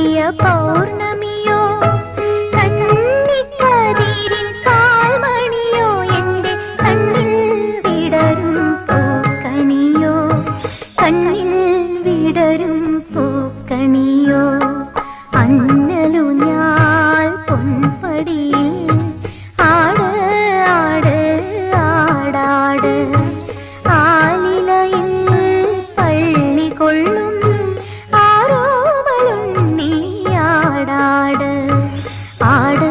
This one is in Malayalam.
പൗർണമിയോ? പാൽമണിയോ എന്റെ കണ്ണിൽ വിടരും പൂക്കണിയോ? കണ്ണിൽ വിടരും പൂക്കണിയോ? ஆட